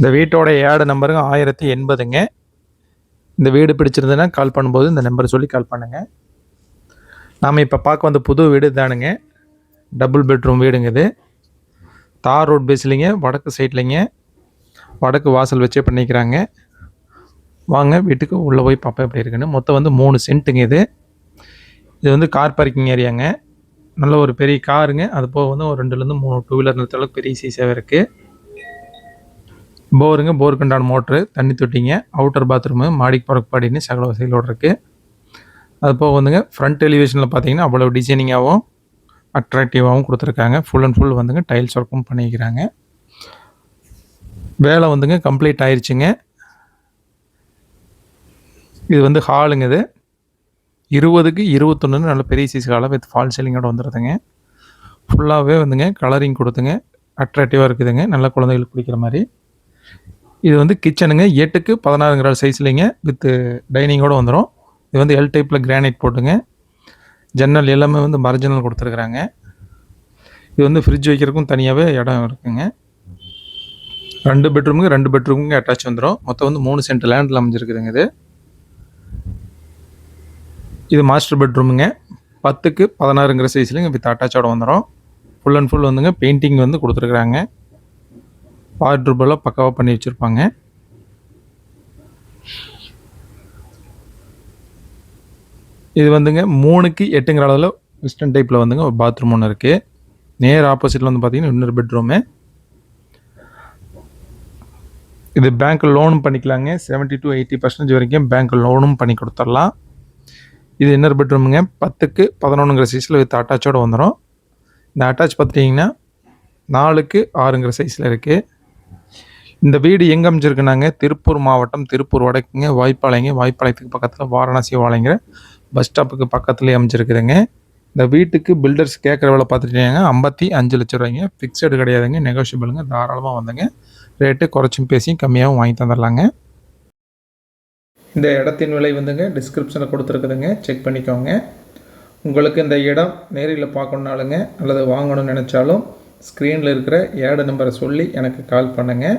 இந்த வீட்டோட ஏடு நம்பருங்க ஆயிரத்தி எண்பதுங்க. இந்த வீடு பிடிச்சிருந்ததுன்னா கால் பண்ணும்போது இந்த நம்பர் சொல்லி கால் பண்ணுங்கள் நாம் இப்போ பார்க்க வந்த புது வீடு தானுங்க டபுள் பெட்ரூம் வீடுங்க இது. தார் ரோட் பேஸ்லிங்க வடக்கு சைட்லிங்க வடக்கு வாசல் வச்சே பண்ணிக்கிறாங்க. வாங்க வீட்டுக்கு உள்ளே போய் பார்ப்பேன் எப்படி இருக்குன்னு. மொத்தம் வந்து மூணு சென்ட்டுங்க இது. இது வந்து கார் பார்க்கிங் ஏரியாங்க நல்ல ஒரு பெரிய காருங்க அது போக வந்து ஒரு ரெண்டுலேருந்து மூணு டூ வீலர் நிறுத்த அளவுக்கு பெரிய சீசாக இருக்குது போருங்க போருக்கு உண்டான மோட்ரு தண்ணி தொட்டிங்க அவுட்டர் பாத்ரூமு மாடிக்கு புறப்பாடின்னு சகல வசதிகளோடு இருக்குது அது போக வந்துங்க ஃப்ரண்ட் எலிவேஷனில் பார்த்தீங்கன்னா அவ்வளோ டிசைனிங்காகவும் அட்ராக்டிவாகவும் கொடுத்துருக்காங்க. ஃபுல் அண்ட் ஃபுல் வந்துங்க டைல்ஸ் ஒர்க்கும் பண்ணிக்கிறாங்க. வேலை வந்துங்க கம்ப்ளீட் ஆயிடுச்சுங்க இது வந்து ஹாலுங்க இது. இருபதுக்கு இருபத்தொன்னு நல்ல பெரிய சைஸ் ஹாலாக வித் ஃபால் சீலிங்கோட வந்துடுதுங்க ஃபுல்லாகவே வந்துங்க கலரிங் கொடுத்துங்க. அட்ராக்டிவாக இருக்குதுங்க நல்ல குழந்தைகளுக்கு பிடிக்கிற மாதிரி. இது வந்து கிச்சனுங்க எட்டுக்கு பதினாறுங்கிற சைஸ்லிங்க வித்து டைனிங்கோடு வந்துடும் இது வந்து எல் டைப்பில் கிரானைட் போட்டுங்க. ஜன்னல் எல்லாமே வந்து மரஜனல் கொடுத்துருக்குறாங்க. இது வந்து ஃப்ரிட்ஜ் வைக்கிறதுக்கும் தனியாகவே இடம் இருக்குங்க. ரெண்டு பெட்ரூமுக்கு ரெண்டு பெட்ரூமுக்கு அட்டாச் வந்துடும் மொத்தம் வந்து மூணு சென்ட் லேண்டில் அமைஞ்சிருக்குதுங்க இது. இது மாஸ்டர் பெட்ரூமுங்க பத்துக்கு பதினாறுங்கிற சைஸ்லேங்க வித் அட்டாச்சோட வந்துடும் ஃபுல் அண்ட் ஃபுல் வந்துங்க. பெயிண்டிங் வந்து கொடுத்துருக்குறாங்க. வார்ட்ரூபெல்லாம் பக்காவாக பண்ணி வச்சுருப்பாங்க. இது வந்துங்க மூணுக்கு எட்டுங்கிற அளவில் வெஸ்டர்ன் டைப்பில் வந்துங்க ஒரு பாத்ரூம் ஒன்று இருக்குது நேர் ஆப்போசிட்டில் வந்து பார்த்தீங்கன்னா இன்னொரு பெட்ரூமு இது பேங்க் லோனும் பண்ணிக்கலாங்க. செவன்ட்டி டு எயிட்டி பர்சன்டேஜ் வரைக்கும் பேங்க் லோனும் பண்ணி கொடுத்துடலாம். இது இன்னொரு பெட்ரூமுங்க பத்துக்கு பதினொன்றுங்கிற சைஸில் வித் அட்டாச்சோடு வந்துடும் இந்த அட்டாச் பார்த்தீங்கன்னா நாலுக்கு ஆறுங்கிற சைஸில் இருக்குது இந்த வீடு எங்கே அமைஞ்சிருக்குனாங்க? திருப்பூர் மாவட்டம் திருப்பூர் வடக்குங்க வாய்ப்பாளையங்க வாய்ப்பாளையத்துக்கு பக்கத்தில் வாரணாசி வாழைங்கிற பஸ் ஸ்டாப்புக்கு பக்கத்துலேயே அமைஞ்சிருக்குதுங்க. இந்த வீட்டுக்கு பில்டர்ஸ் கேட்குற வேலை பார்த்துட்டீங்க ஐம்பத்தி அஞ்சு லட்ச ரூபாய்ங்க. ஃபிக்ஸடு கிடையாதுங்க. நெகோஷியபிளுங்க தாராளமாக வந்துங்க ரேட்டு குறைச்சும் பேசியும் கம்மியாகவும் வாங்கி தந்துடலாங்க இந்த இடத்தின் விலை வந்துங்க டிஸ்கிரிப்ஷனில் கொடுத்துருக்குதுங்க. செக் பண்ணிக்கோங்க. உங்களுக்கு இந்த இடம் நேரில் பார்க்கணுனாலுங்க அல்லது வாங்கணும்னு நினச்சாலும் ஸ்க்ரீனில் இருக்கிற ஏடு நம்பரை சொல்லி எனக்கு கால் பண்ணுங்கள்